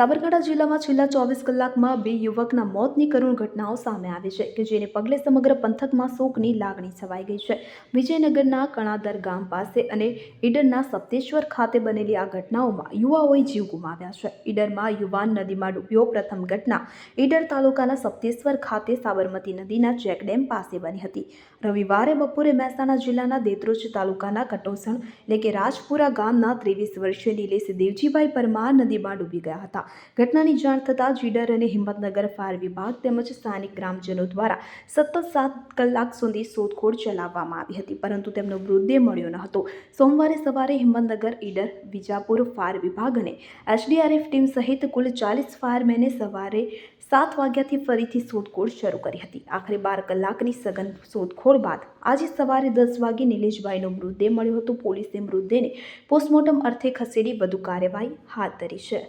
સાબરકાંઠા જિલ્લામાં છેલ્લા ચોવીસ કલાકમાં બે યુવકના મોતની કરુણ ઘટનાઓ સામે આવી છે કે જેને પગલે સમગ્ર પંથકમાં શોકની લાગણી છવાઈ ગઈ છે. વિજયનગરના કણાદર ગામ પાસે અને ઈડરના સપ્તેશ્વર ખાતે બનેલી આ ઘટનાઓમાં યુવાઓએ જીવ ગુમાવ્યા છે. ઈડરમાં યુવાન નદીમાં ડૂબ્યો પ્રથમ ઘટના ઈડર તાલુકાના સપ્તેશ્વર ખાતે સાબરમતી નદીના ચેકડેમ પાસે બની હતી. રવિવારે બપોરે મહેસાણા જિલ્લાના દેત્રોજ તાલુકાના કટોસણ, એટલે કે રાજપુરા ગામના ત્રેવીસ વર્ષીય નિલેશ દેવજીભાઈ પરમાર નદીમાં ડૂબી ગયા હતા. ઘટનાની જાણ થતાં જીડર અને હિંમતનગર ફાયર વિભાગ તેમજ સ્થાનિક ગ્રામજનો દ્વારા સતત સાત કલાક સુધી શોધખોળ ચલાવવામાં આવી હતી, પરંતુ તેમનો મૃતદેહ મળ્યો ન હતો. સોમવારે સવારે હિંમતનગર ઈડર, વિજાપુર ફાયર વિભાગ અને એસડીઆરએફ ટીમ સહિત કુલ ચાલીસ ફાયરમેને સવારે સાત વાગ્યાથી ફરીથી શોધખોળ શરૂ કરી હતી. આખરે બાર કલાકની સઘન શોધખોળ બાદ આજે સવારે દસ વાગે નિલેશભાઈનો મૃતદેહ મળ્યો હતો. પોલીસે મૃતદેહને પોસ્ટમોર્ટમ અર્થે ખસેડી વધુ કાર્યવાહી હાથ ધરી છે.